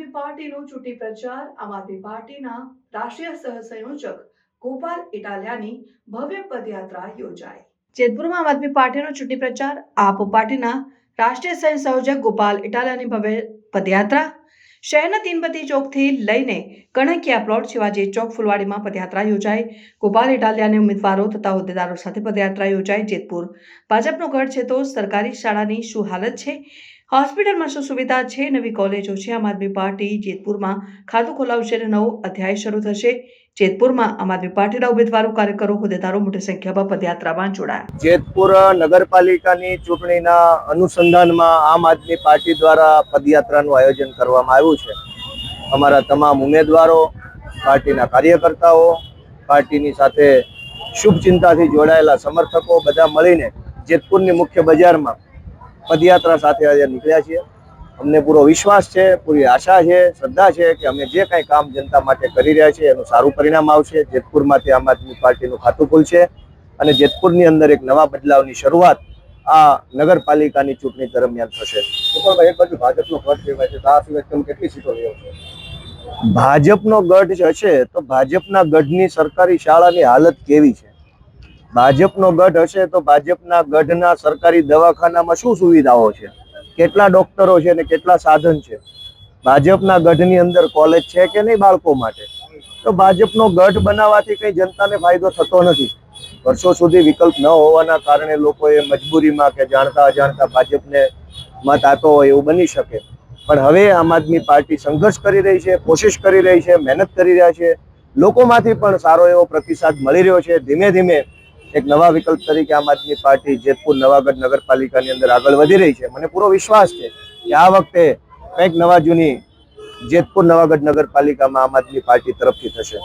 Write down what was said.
આદમી પાર્ટીનો ચૂંટણી પ્રચાર, આમ આદમી પાર્ટીના રાષ્ટ્રીય સહસંયોજક ગોપાલ ઇટાલિયાની ભવ્ય પદયાત્રા યોજાઈ. જેતપુરમાં આમ આદમી પાર્ટીનો ચૂંટણી પ્રચાર, આપ પાર્ટીના રાષ્ટ્રીય સહસંયોજક ગોપાલ ઇટાલિયાની ભવ્ય પદયાત્રા, શહેરના તીનબત્તી ચોકથી લઈને કણકિયા પ્લોટ, શિવાજી ચોક, ફુલવાડીમાં પદયાત્રા યોજાઈ. ગોપાલ ઇટાલિયાને ઉમેદવારો તથા હોદ્દેદારો સાથે પદયાત્રા યોજાઈ. જેતપુર ભાજપનો ગઢ છે તો સરકારી શાળાની શું હાલત છે? હોસ્પિટલમાં શું સુવિધા છે? નવી કોલેજો છે, આમ આદમી પાર્ટી જેતપુરમાં ખાતું ખોલાવશે અને નવો અધ્યાય શરૂ થશે. જેતપુરમાં આમ આદમી પાર્ટીના ઉમેદવારો, કાર્યકરો, હોદ્દેદારો મોટી સંખ્યામાં પદયાત્રામાં જોડાયા. જેતપુર નગરપાલિકાની ચૂંટણીના અનુસંધાનમાં આમ આદમી પાર્ટી દ્વારા પદયાત્રાનું આયોજન કરવામાં આવ્યું છે. અમારા તમામ ઉમેદવારો, પાર્ટીના કાર્યકર્તાઓ, પાર્ટીની સાથે શુભ ચિંતાથી જોડાયેલા સમર્થકો બધા મળીને જેતપુરની મુખ્ય બજારમાં પદયાત્રા સાથે આજે નીકળ્યા છીએ. અમને પૂરો વિશ્વાસ છે, પૂરી આશા છે, શ્રદ્ધા છે કે અમે જે કાંઈ કામ જનતા માટે કરી રહ્યા છીએ એનું સારું પરિણામ આવશે. જેતપુરમાંથી આમ આદમી પાર્ટીનું ખાતું ખુલશે અને જેતપુરની અંદર એક નવા બદલાવની શરૂઆત આ નગરપાલિકાની ચૂંટણી દરમિયાન થશે. એક બાજુ ભાજપનો પક્ષ કહેવાય છે. આ સિવાય કેટલી સીટો લેવો છો? ભાજપનો ગઢ હશે તો ભાજપના ગઢની સરકારી શાળાની હાલત કેવી છે? ભાજપનો ગઢ હશે તો ભાજપના ગઢના સરકારી દવાખાનામાં શું સુવિધાઓ છે? કેટલા ડોક્ટરો છે અને કેટલા સાધન છે? ભાજપના ગઢની અંદર કોલેજ છે કે નહીં બાળકો માટે? તો ભાજપનો ગઢ બનાવવાથી કઈ જનતાને ફાયદો થતો નથી. વર્ષો સુધી વિકલ્પ ન હોવાના કારણે લોકોએ મજબૂરીમાં કે જાણતા અજાણતા ભાજપને મત આપ્યો હોય એવું બની શકે. પણ હવે આમ આદમી પાર્ટી સંઘર્ષ કરી રહી છે, કોશિશ કરી રહી છે, મહેનત કરી રહ્યા છે. લોકોમાંથી પણ સારો એવો પ્રતિસાદ મળી રહ્યો છે. ધીમે ધીમે એક નવા વિકલ્પ તરીકે આમ આદમી પાર્ટી જેતપુર નવાગઢ નગરપાલિકાની અંદર આગળ વધી રહી છે. મને પૂરો વિશ્વાસ છે કે આ વખતે કંઈક નવા જૂની જેતપુર નવાગઢ નગરપાલિકામાં આમ આદમી પાર્ટી તરફથી થશે.